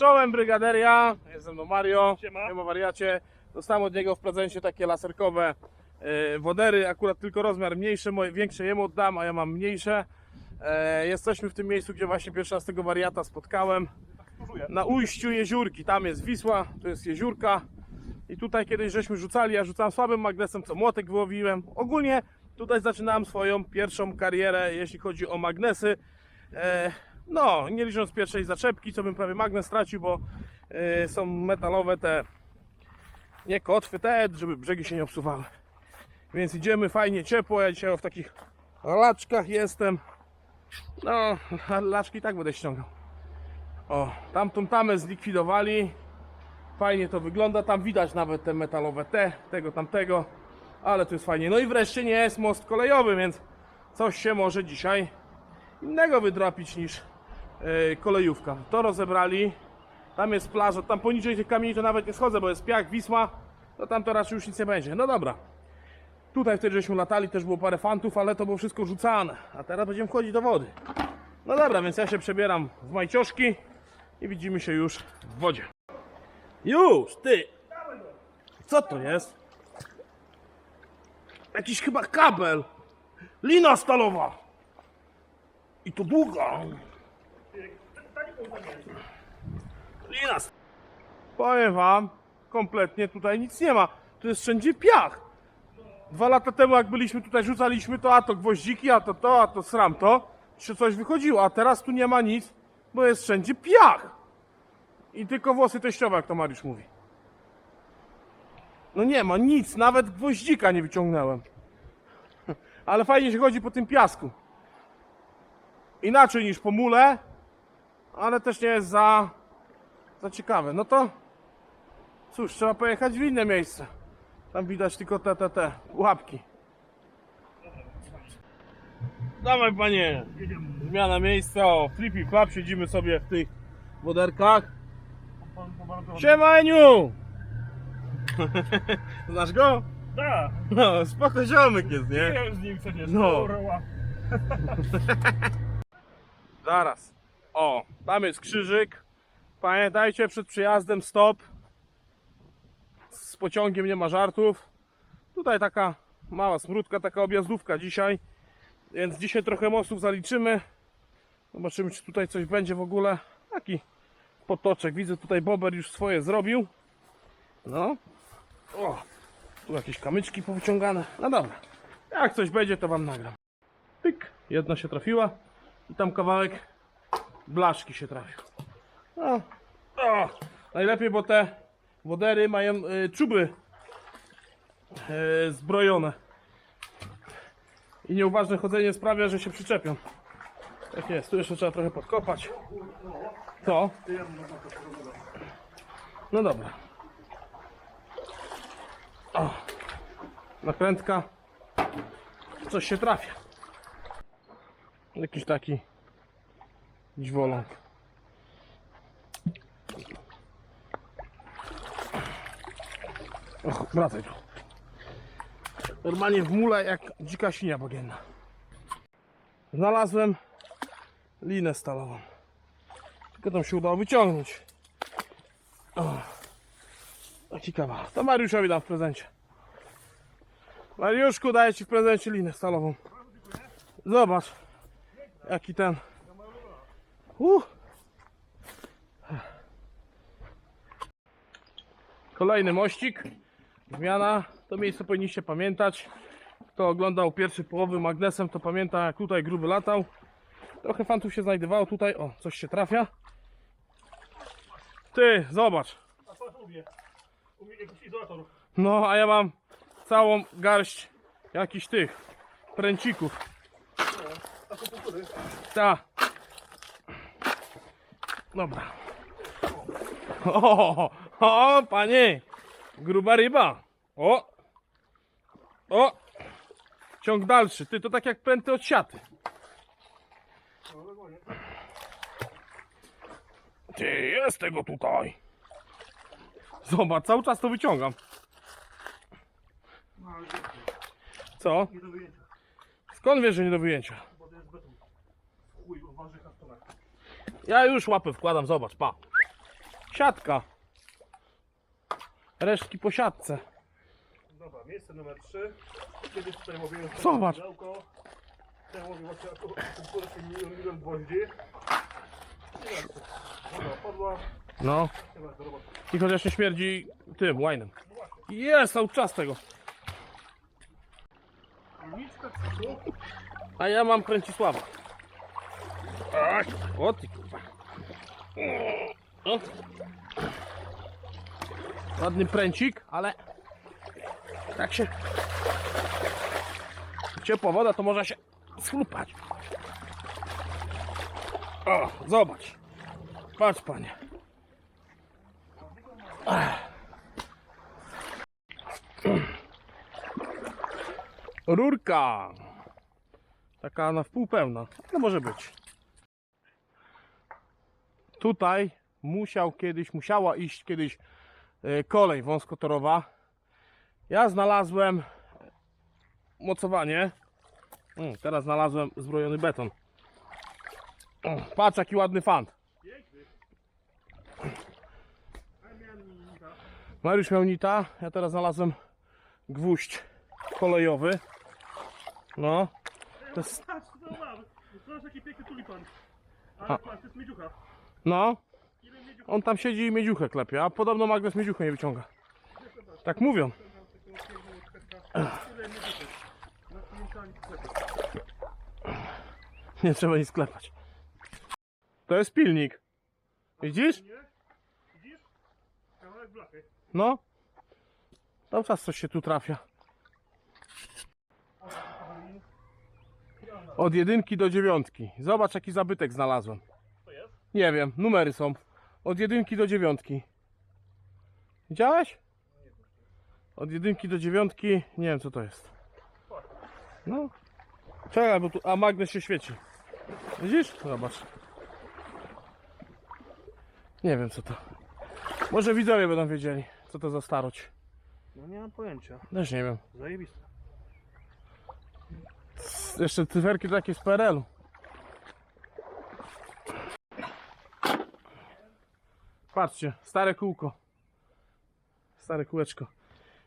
Czołem Brygaderia, jest ze mną Mario, Siema. Siema wariacie. Dostałem od niego w prezencie takie laserkowe e, wodery, akurat tylko rozmiar mniejszy, moje, większe jemu oddam, a ja mam mniejsze. E, jesteśmy w tym miejscu, gdzie właśnie pierwszy raz tego wariata spotkałem. Na ujściu jeziórki, tam jest Wisła, tu jest jeziórka. I tutaj kiedyś żeśmy rzucali, ja rzucałem słabym magnesem, co młotek wyłowiłem. Ogólnie tutaj zaczynałem swoją pierwszą karierę, jeśli chodzi o magnesy. E, no, nie licząc pierwszej zaczepki, co bym prawie magnes stracił, bo e, są metalowe te nie kotwy, te, żeby brzegi się nie obsuwały. Więc idziemy fajnie, ciepło. Ja dzisiaj w takich laczkach jestem. No, laczki tak będę ściągał. O, tamtą tamę zlikwidowali. Fajnie to wygląda. Tam widać nawet te metalowe te, tego, tamtego. Ale to jest fajnie. No i wreszcie nie jest most kolejowy, więc coś się może dzisiaj innego wydrapić niż yy, kolejówka. To rozebrali. Tam jest plaża, tam poniżej tych kamieni to nawet nie schodzę, bo jest piach, Wisła. To tam to raczej już nic nie będzie. No dobra. Tutaj wtedy żeśmy latali, też było parę fantów, ale to było wszystko rzucane. A teraz będziemy wchodzić do wody. No dobra, więc ja się przebieram w majcioszki i widzimy się już w wodzie. Już, ty! Co to jest? Jakiś chyba kabel. Lina stalowa. I to długa. Lina. st- Powiem wam, kompletnie tutaj nic nie ma. Tu jest wszędzie piach. Dwa lata temu jak byliśmy tutaj, rzucaliśmy to, a to gwoździki, a to to, a to sram to. Czy coś wychodziło, a teraz tu nie ma nic, bo jest wszędzie piach. I tylko włosy teściowe, jak to Mariusz mówi. No nie ma nic, nawet gwoździka nie wyciągnąłem. Ale fajnie się chodzi po tym piasku. Inaczej niż po mule, ale też nie jest za, za ciekawe. No to cóż, trzeba pojechać w inne miejsce. Tam widać tylko te, te, te łapki. Dawaj panie, zmiana miejsca, o, flippy flap, siedzimy sobie w tych woderkach. Siema Eniu! Znasz go? Da, No, spoko ziomek jest, nie? nie z nim przecież. No. Zaraz. O, tam jest krzyżyk. Pamiętajcie, przed przyjazdem stop. Z pociągiem nie ma żartów. Tutaj taka mała smródka, taka objazdówka dzisiaj. Więc dzisiaj trochę mostów zaliczymy. Zobaczymy, czy tutaj coś będzie w ogóle. Taki potoczek. Widzę, tutaj Bober już swoje zrobił. No. O, tu jakieś kamyczki powyciągane. No dobra. Jak coś będzie, to wam nagram. Pyk. Jedna się trafiła. I tam kawałek blaszki się trafił. No. O, najlepiej, bo te wodery mają y, czuby y, zbrojone. I nieuważne chodzenie sprawia, że się przyczepią. Tak jest, tu jeszcze trzeba trochę podkopać. Co? No dobra. O, nakrętka. Coś się trafia. Jakiś taki dziwoląg. Och, wracaj tu. Normalnie w mule jak dzika świnia bagienna. Znalazłem linę stalową. Tylko tam się udało wyciągnąć. O, taki kawał. To Mariuszowi dam w prezencie. Mariuszku, daję Ci w prezencie linę stalową. Zobacz. Jaki ten. Uh. Kolejny mościk. Zmiana. To miejsce powinniście pamiętać. Kto oglądał pierwszy połowy magnesem, to pamięta jak tutaj gruby latał. Trochę fantów się znajdowało tutaj. O, coś się trafia. Ty, zobacz. No, a ja mam całą garść jakichś tych pręcików. Ta. Dobra. O, o, panie. Gruba ryba. O. O. Ciąg dalszy. Ty to tak jak pręty od siaty. Ty, jest tego tutaj. Zobacz, cały czas to wyciągam. Co? nie do wyjęcia, Skąd wiesz, że nie do wyjęcia? bo to jest beton. Chuj, o waży kartonach. Ja już łapę wkładam, zobacz, pa. Siatka. Resztki po siatce. Dobra, miejsce numer 3. Kiedyś tutaj łowiłem sobie Zobacz. pudełko. Tutaj łowię właśnie akurat milion, milion gwoździ. I raz. Dobra, padła. No. Teraz do roboty. I chociaż nie śmierdzi tym, łajnem. Jest, cały czas tego. A ja mam Kręcisława. Ach, o ty kurwa. Ładny pręcik, ale tak się ciepła woda to może się schlupać. O, zobacz. Patrz panie. Rurka. Taka na wpół pełna. No może być. Tutaj musiał kiedyś, musiała iść kiedyś e, kolej wąskotorowa. Ja znalazłem mocowanie. Teraz znalazłem zbrojony beton. Patrz jaki ładny fant. Mariusz miał nita, ja teraz znalazłem gwóźdź kolejowy. No, To jest... Zobacz jaki piękny tulipan. Ale A. patrz, to jest miedziucha. No, on tam siedzi i miedziuchę klepie, a podobno Magnes miedziuchę nie wyciąga. Tak mówią. Nie trzeba nic sklepać. To jest pilnik. Widzisz? No. Cały czas coś się tu trafia. Od jedynki do dziewiątki. Zobacz jaki zabytek znalazłem. Nie wiem, numery są. Od jedynki do dziewiątki. Widziałeś? Od jedynki do dziewiątki. Nie wiem co to jest. No. Czekaj, bo tu. A magnes się świeci. Widzisz? Zobacz. Nie wiem co to. Może widzowie będą wiedzieli, co to za starość. No nie mam pojęcia. Też nie wiem. Zajebiste. Jeszcze cyferki takie z PRL-u. Patrzcie, stare kółko. Stare kółeczko.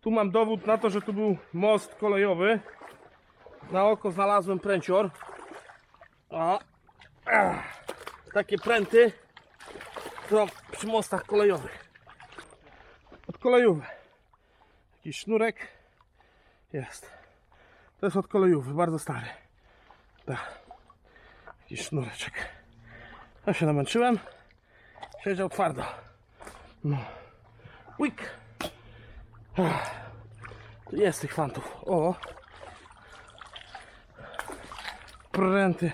Tu mam dowód na to, że tu był most kolejowy. Na oko znalazłem pręcior. O. Takie pręty są przy mostach kolejowych. Od kolejowy. Jakiś sznurek jest. To jest od kolejowy, bardzo stary. Tak. Jakiś sznureczek. Ja się namęczyłem. Siedział twardo. No. Łyk. Tu Jest tych fantów. O. Pręty.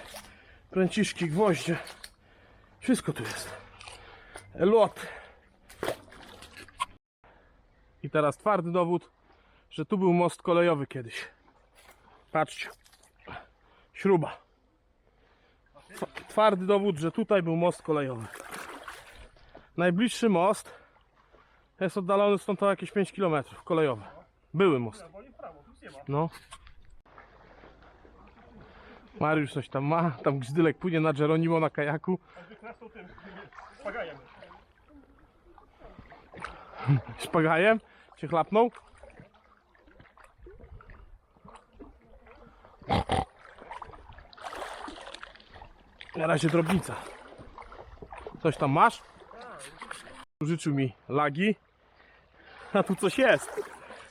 Pręciszki, gwoździe. Wszystko tu jest. Lot. I teraz twardy dowód, że tu był most kolejowy kiedyś. Patrzcie. Śruba. Tw- Twardy dowód, że tutaj był most kolejowy. Najbliższy most jest oddalony stąd o jakieś 5 km kolejowy. Były most. No. Mariusz coś tam ma. Tam gzdylek płynie na Geronimo na kajaku. Spagajem. Szpagajem. Cię chlapnął. Na razie drobnica. Coś tam masz? Życzył mi lagi. A tu coś jest.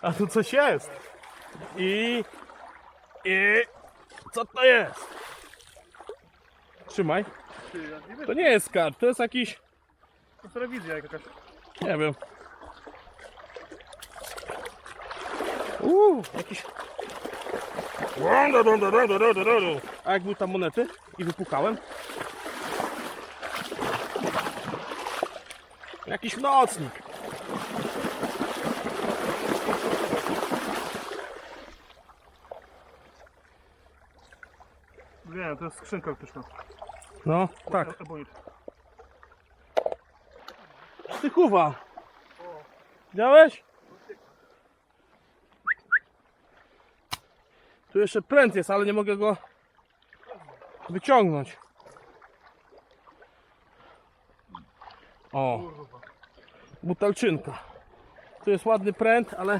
A tu coś jest. I... I... Co to jest? Trzymaj. To nie jest skarb, to jest jakiś... To telewizja jakaś. Nie wiem. Uuu, jakiś... A jak były tam monety i wypukałem? Jakiś nocnik. Nie, to jest skrzynka optyczna. No, tak. Ebonit. Ty kuwa. Widziałeś? Tu jeszcze pręt jest, ale nie mogę go wyciągnąć. O, Kurwa. Butelczynka. Tu jest ładny pręt, ale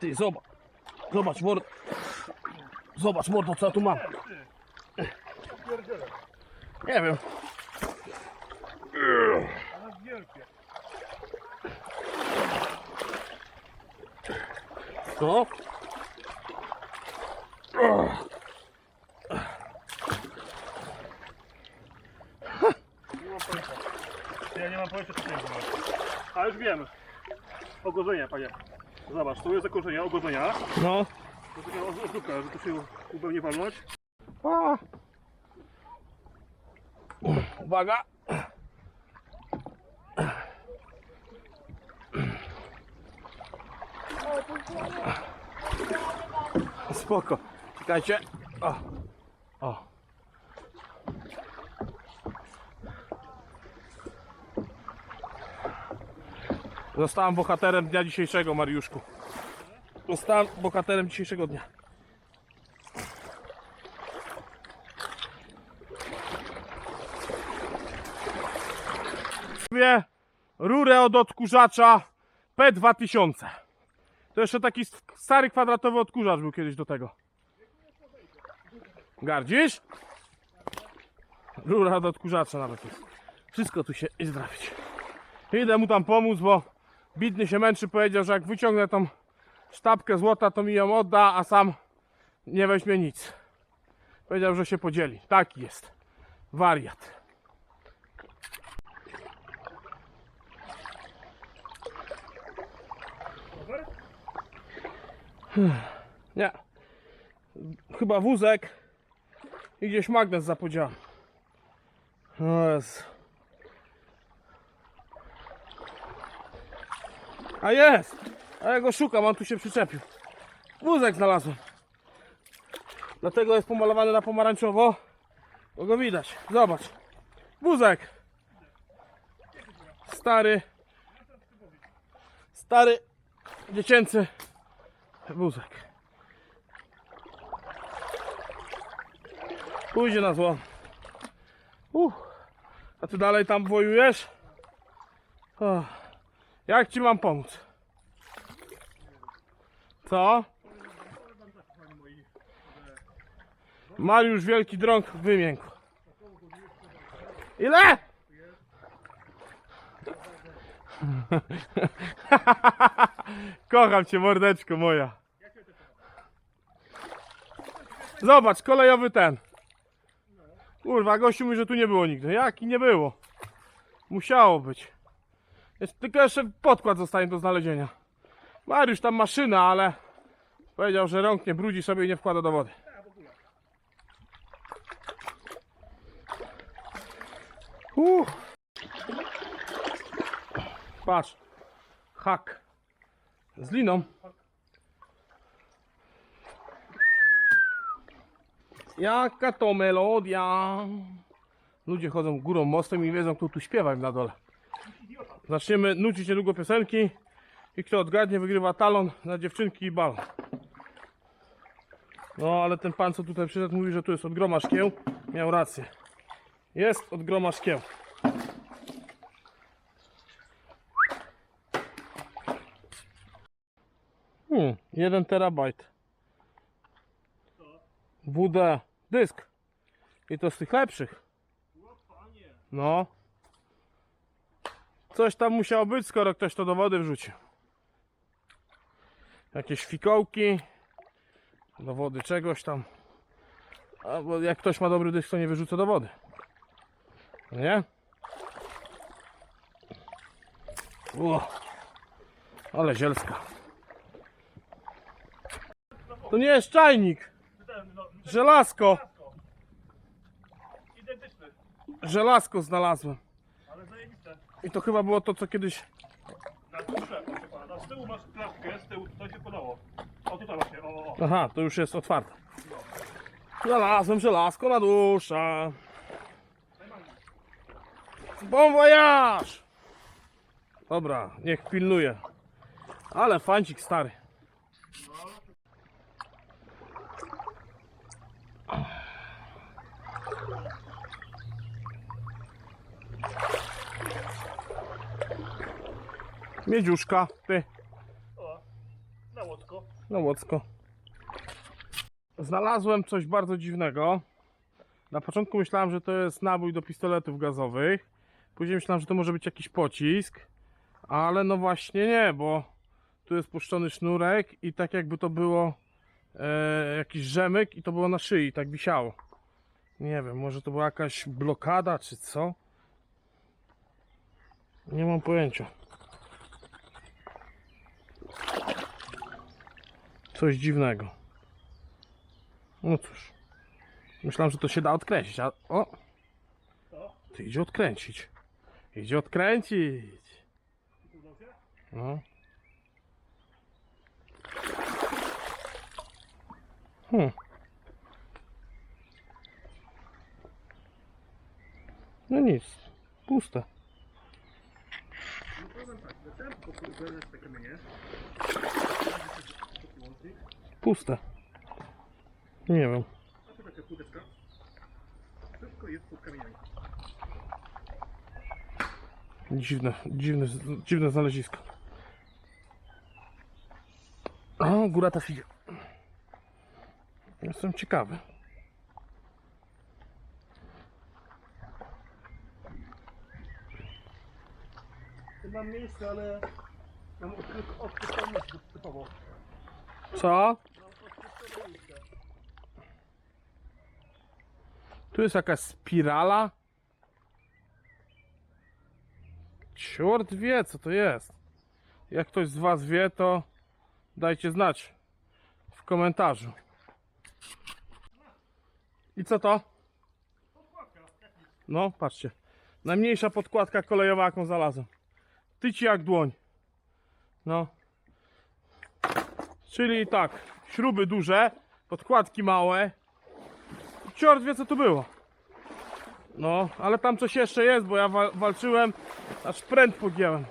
ty zobacz. Zobacz mordo. Zobacz mordo co ja tu mam. Nie wiem. Ale wielkie. No. Nie mam pojęcia. Ja nie mam pojęcia co to jest. A już wiem. Ogodzenia, panie. Zobacz, tu jest zakończenie ogodzenia. No. To taka ozdóbka, że tu się kubę nie walnąć. A. Uwaga. Spoko. Czekajcie. O. O. Zostałem bohaterem dnia dzisiejszego, Mariuszku. Zostałem bohaterem dzisiejszego dnia. Sobie rurę od odkurzacza P2000. To jeszcze taki stary kwadratowy odkurzacz był kiedyś do tego. Gardzisz? Rura od odkurzacza nawet jest. Wszystko tu się trafić. Idę mu tam pomóc, bo bidny się męczy. Powiedział, że jak wyciągnę tą sztabkę złota, to mi ją odda, a sam nie weźmie nic. Powiedział, że się podzieli. Taki jest. Wariat. Nie. Chyba wózek i gdzieś magnes zapodziałem. O Jezu. A jest! A ja go szukam, on tu się przyczepił. Wózek znalazłem. Dlatego jest pomalowany na pomarańczowo. Bo go widać. Zobacz. Wózek. Stary. Stary. Dziecięcy wózek. Pójdzie na złom. Uh. A ty dalej tam wojujesz? O. Jak ci mam pomóc? Co? Mariusz Wielki Drąg wymiękł. Ile? Kocham cię, mordeczko moja. Zobacz, kolejowy ten. Kurwa, gościu mówi, że tu nie było nigdy. Jaki nie było? Musiało być. Jest, tylko jeszcze podkład zostanie do znalezienia. Mariusz tam maszyna, ale powiedział, że rąk nie brudzi sobie i nie wkłada do wody. Uff. Patrz. Hak. Z liną. Jaka to melodia. Ludzie chodzą górą mostem i wiedzą, kto tu śpiewa na dole. Zaczniemy nucić niedługo piosenki i kto odgadnie, wygrywa talon na dziewczynki i balon. No, ale ten pan, co tutaj przyszedł, mówi, że tu jest od groma szkieł. Miał rację. Jest od groma szkieł. Hmm, 1 terabajt. WD dysk. I to z tych lepszych. No. Coś tam musiało być, skoro ktoś to do wody wrzucił. Jakieś fikołki. Do wody czegoś tam. Albo jak ktoś ma dobry dysk, to nie wyrzuca do wody. No Nie? Ale zielska. To nie jest czajnik. No, Żelazko. identyczny, Żelazko znalazłem. ale zajebiste. I to chyba było to, co kiedyś. Na górze, proszę pana. Z tyłu masz klatkę, z tyłu to się podało. O tutaj właśnie, o, o, o. Aha, to już jest otwarte. Znalazłem żelazko na duszę. Bon voyage! Dobra, niech pilnuje. Ale fancik stary. Miedziuszka, ty, O, na łódko. no łocko. Znalazłem coś bardzo dziwnego. Na początku myślałem, że to jest nabój do pistoletów gazowych. Później myślałem, że to może być jakiś pocisk. Ale no właśnie nie, bo tu jest puszczony sznurek i tak jakby to było e, jakiś rzemyk i to było na szyi, tak wisiało. Nie wiem, może to była jakaś blokada czy co? Nie mam pojęcia. Coś dziwnego. No cóż. Myślałem, że to się da odkręcić, a... O! Ty idzie odkręcić. Idzie odkręcić. No. Hmm. No nic. Puste. No powiem tak, te kamienie. Puste. Nie wiem. Dziwne, dziwne, dziwne znalezisko. O, góra ta idzie. Jestem ciekawy. Mam miejsce, ale mam odkryte odkryte typowo. Co? Tu jest jakaś spirala. Ciort wie, co to jest. Jak ktoś z Was wie, to dajcie znać w komentarzu. I co to? No, patrzcie. Najmniejsza podkładka kolejowa, jaką znalazłem. Tyci jak dłoń. No. Czyli tak, śruby duże, podkładki małe, Ciort wie co tu było. No, ale tam coś jeszcze jest, bo ja wa- walczyłem, aż pręt pogięłem.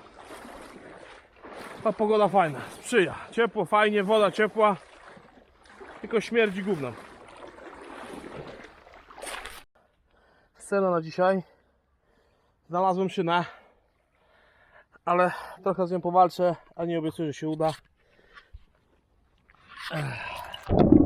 Ta pogoda fajna, sprzyja. Ciepło, fajnie, woda ciepła. Tylko śmierdzi gównem. Scena na dzisiaj. Znalazłem szynę. Ale trochę z nią powalczę, a nie obiecuję, że się uda. 唉。